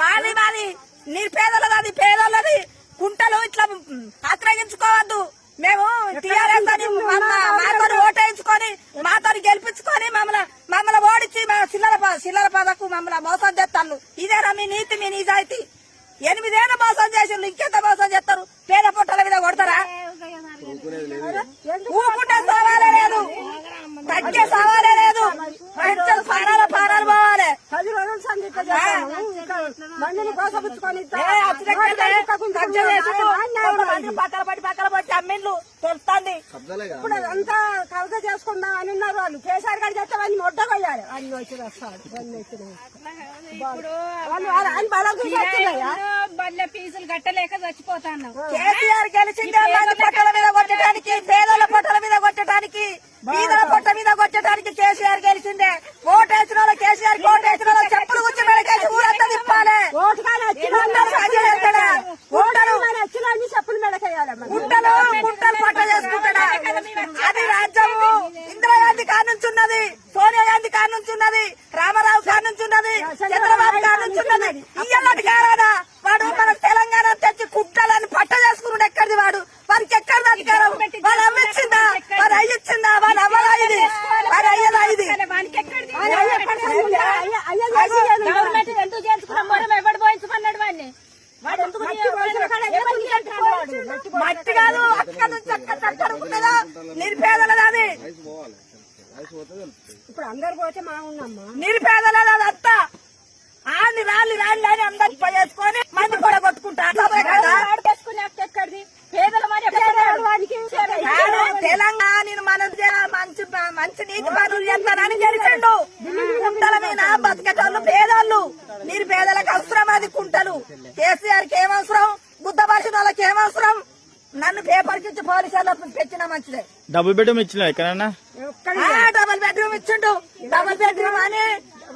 మాది మాది నిరుపేదలది అది పేదలది కుంటలు ఇట్లా ఆశ్రయించుకోవద్దు. మేము టీఆర్ఎస్ అని మాతో ఓటేయించుకొని మాతో గెలిపించుకొని మమ్మల్ని మమ్మల్ని ఓడించి మా చిల్లర చిల్లర పదకు మమ్మల్ని మోసం చేస్తాను ఇదేనా మీ నీతి మీ నిజాయితీ. ఎనిమిదేళ్ళు మోసం చేసి ఇంకెంత మోసం చేస్తారు? పేద పొట్టల మీద కొడతారా? ఊరుకుంటే సవాలే లేదు. తగ్గే సవాలే లేదు. పారాల పారాలు పోవాలి మందిని కోసపుచ్చుకొని పక్కన పడి పక్కన పడి అమ్మిండ్లు తెలుస్తుంది ఇప్పుడు అంతా కవిత చేసుకుందాం అని ఉన్నారు వాళ్ళు. కేసీఆర్ గారు చేస్తే వాళ్ళని మొడ్డ కొయ్యాలి. అన్ని వచ్చి వస్తాడు. అన్ని వచ్చి వాళ్ళు ఆయన బలం బల్లె ఫీజులు కట్టలేక చచ్చిపోతాను. కేసీఆర్ గెలిచిందే పొట్టల మీద కొట్టడానికి పేదల పొట్టల మీద కొట్టడానికి బీదల పొట్ట మీద కొట్టడానికి కేసీఆర్ గెలిచిందే. ఓటేసిన గుంటలు గుంటలు పట్ట చేసుకుంటాడా అది రాజ్యము ఇందిరాగాంధీ కానుంచున్నది సోనియా గాంధీ కానుంచున్నది రామారావు కానుంచున్నది చంద్రబాబు కానుంచున్నది ఇయ్యలాంటి కారాడా వాడు మన తెలంగాణ తెచ్చి కుట్టాలని పట్ట చేసుకున్నాడు ఎక్కడిది వాడు వారికి ఎక్కడిది అధికారం వాడు అమ్మిచ్చిందా వాడు అయ్యిచ్చిందా వాడు అవ్వదా ఇది వాడు అయ్యదా ఇది మట్టి కాదు అక్కడ నుంచి అక్కడ ఇప్పుడు అందరు పోతే మా ఉన్నమ్మా? నిరుపేదలది అది అంత. ఆని రాలి రాలి అని అందరికి చేసుకొని మంది కూడా కొట్టుకుంటారు ఆడుకేసుకుని ఎక్కడిది పేదల మరి వాడికి కాదు, తెలంగాణ మనం జర- మంచి మంచి నీతి పనులు చేస్తానని గెలిచిండు. కుంటల మీద బతికేటోళ్ళు పేదోళ్ళు. మీరు పేదలకు అవసరం అది కుంటలు. కేసీఆర్కి ఏమవసరం బుద్ధ భాష వాళ్ళకి ఏమవసరం నన్ను పేపర్ కిచ్చి పోలీసు వాళ్ళకు పెట్టిన మంచిదే. డబుల్ బెడ్రూమ్ ఇచ్చిన ఎక్కడన్నా? డబుల్ బెడ్రూమ్ ఇచ్చిండు. డబుల్ బెడ్రూమ్ అని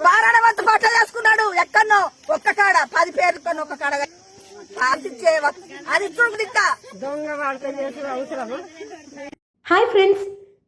వారాడ వంతు పట్ట చేసుకున్నాడు ఎక్కడో ఒక్క కాడ. పది పేర్లు కొన్ని ఒక్క కాడ అది ఇచ్చే అది ఇచ్చుడు దిక్క దొంగ వాళ్ళతో చేసిన అవసరమా హాయ్ ఫ్రెండ్స్.